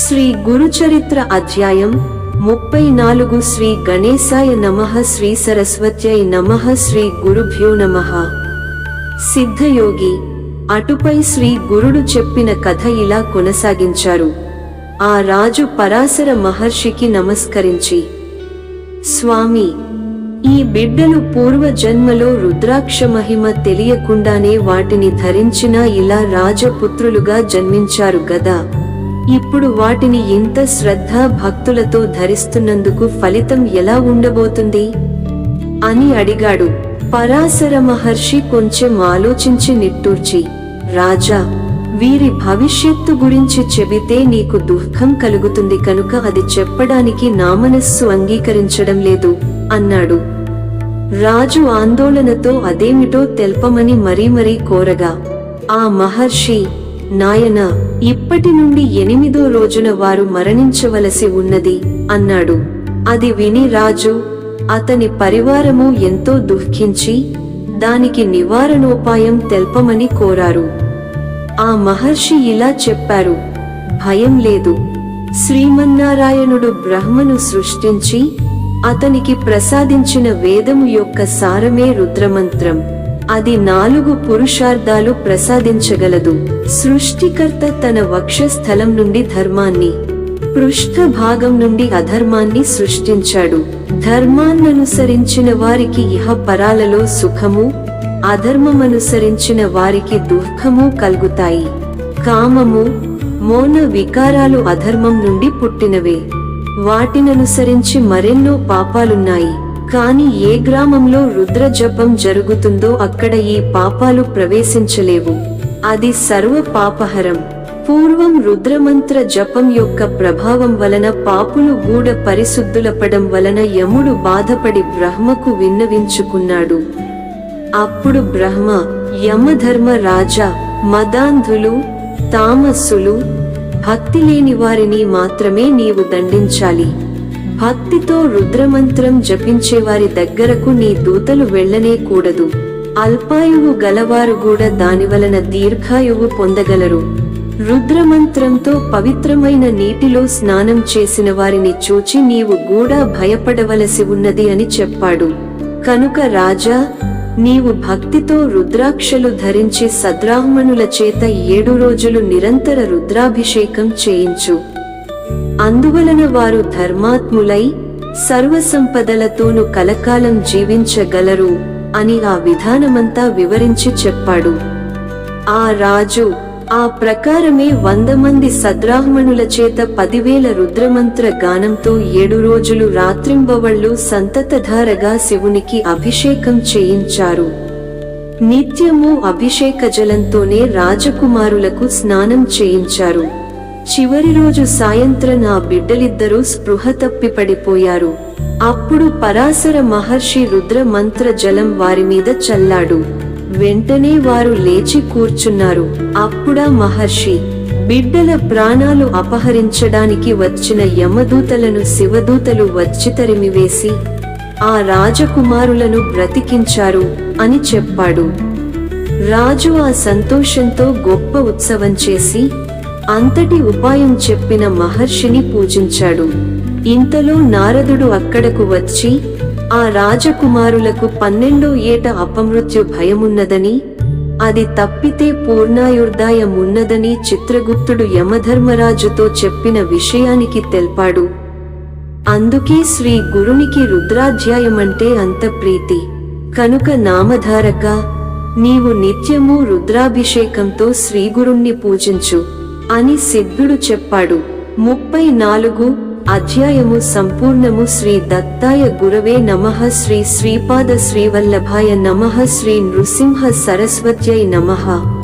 శ్రీ గురుచరిత్ర అధ్యాయం ముప్పై నాలుగు శ్రీ గణేశాయ నమః శ్రీ సరస్వత్యై నమః శ్రీ గురుభ్యో నమః. సిద్ధయోగి అటుపై శ్రీ గురుడు చెప్పిన కథ ఇలా కొనసాగించారు. ఆ రాజు పరాశర మహర్షికి నమస్కరించి స్వామి ఈ బిడ్డలు పూర్వ జన్మలో రుద్రాక్ష మహిమ తెలియకుండానే వాటిని ధరించినా ఇలా రాజపుత్రులుగా జన్మించారు గదా. ఇప్పుడు వాటిని ఇంత శ్రద్ధ భక్తులతో ధరిస్తున్నందుకు ఫలితం ఎలా ఉండబోతుంది? అని అడిగాడు. పరాశర మహర్షి కొంచెం ఆలోచించి నిట్టూర్చి రాజా వీరి భవిష్యత్తు గురించి చెబితే నీకు దుఃఖం కలుగుతుంది కనుక అది చెప్పడానికి నా మనస్సు అంగీకరించడం లేదు అన్నాడు. రాజు ఆందోళనతో అదేమిటో తెల్పమని మరీ మరీ కోరగా ఆ మహర్షి నాయన ఇప్పటి నుండి ఎనిమిదో రోజున వారు మరణించవలసి ఉన్నది అన్నాడు. అది విని రాజు అతని పరివారము ఎంతో దుఃఖించి దానికి నివారణోపాయం తెల్పమని కోరారు. ఆ మహర్షి ఇలా చెప్పారు భయం లేదు. శ్రీమన్నారాయణుడు బ్రహ్మను సృష్టించి అతనికి ప్రసాదించిన వేదము యొక్క సారమే రుద్రమంత్రం. అది నాలుగు పురుషార్థాలు ప్రసాదించగలదు. సృష్టికర్త తన వక్షస్థలం నుండి ధర్మాన్ని పృష్ఠ భాగం నుండి అధర్మాన్ని సృష్టించాడు. ధర్మాన్ననుసరించిన వారికి ఇహ పరాలలో సుఖము అధర్మమనుసరించిన వారికి దుఃఖము కలుగుతాయి. కామము మౌన వికారాలు అధర్మం నుండి పుట్టినవే. వాటిననుసరించి మరెన్నో పాపాలున్నాయి. కాని ఏ గ్రామంలో రుద్ర జపం జరుగుతుందో అక్కడ ఈ పాపాలు ప్రవేశించలేవు. అది సర్వ పాపహరం పూర్వం రుద్రమంత్ర జపం యొక్క ప్రభావం వలన పాపులు గూఢ పరిశుద్ధులపడం వలన యముడు బాధపడి బ్రహ్మకు విన్నవించుకున్నాడు. అప్పుడు బ్రహ్మ యమధర్మ రాజా మదాంధులు తామస్సులు భక్తి లేని వారిని మాత్రమే నీవు దండించాలి. భక్తితో రుద్రమంత్రం జపించే వారి దగ్గరకు నీ దూతలు వెళ్ళనే కూడదు. అల్పాయువు గలవారు కూడా దాని వలన దీర్ఘాయువు పొందగలరు. రుద్రమంత్రంతో పవిత్రమైన నీటిలో స్నానం చేసిన వారిని చూచి నీవు కూడా భయపడవలసి ఉన్నది అని చెప్పాడు. కనుక రాజా నీవు భక్తితో రుద్రాక్షలు ధరించి సద్రాహ్మణుల చేత ఏడు రోజులు నిరంతర రుద్రాభిషేకం చేయించు. అందువలన వారు ధర్మాత్ములై సర్వసంపదలతోను కలకాలం జీవించగలరు అని ఆ విధానమంతా వివరించి చెప్పాడు. ఆ రాజు ఆ ప్రకారమే వంద మంది సద్రాహ్మణుల చేత పదివేల రుద్రమంత్ర గానంతో ఏడు రోజులు రాత్రింబవళ్ళు సంతతధారగా శివునికి అభిషేకం చేయించారు. నిత్యము అభిషేక జలంతోనే రాజకుమారులకు స్నానం చేయించారు. చివరి రోజు సాయంత్రం ఆ బిడ్డలిద్దరూ స్పృహ తప్పి పడిపోయారు. అప్పుడు పరాశర మహర్షి రుద్ర మంత్ర జలం వారి మీద చల్లాడు. వెంటనే వారు లేచి కూర్చున్నారు. అప్పుడా మహర్షి బిడ్డల ప్రాణాలు అపహరించడానికి వచ్చిన యమదూతలను శివదూతలు వచ్చి తరిమివేసి ఆ రాజకుమారులను బ్రతికించారు అని చెప్పాడు. రాజు ఆ సంతోషంతో గొప్ప ఉత్సవం చేసి అంతటి ఉపాయం చెప్పిన మహర్షిని పూజించాడు. ఇంతలో నారదుడు అక్కడకు వచ్చి ఆ రాజకుమారులకు పన్నెండో ఏట అపమృత్యు భయమున్నదని అది తప్పితే పూర్ణాయుర్దాయమున్నదని చిత్రగుప్తుడు యమధర్మరాజుతో చెప్పిన విషయానికి తెల్పాడు. అందుకే శ్రీ గురునికి రుద్రాధ్యాయమంటే అంత ప్రీతి. కనుక నామధారక నీవు నిత్యము రుద్రాభిషేకంతో శ్రీగురుణ్ణి పూజించు. అని సిద్ధుడు చెప్పాడు. ముప్పై నాలుగు అధ్యాయము సంపూర్ణము శ్రీ దత్తాయ గురవే నమః శ్రీ శ్రీపాద శ్రీవల్లభాయ నమః శ్రీ నృసింహ సరస్వత్యై నమః.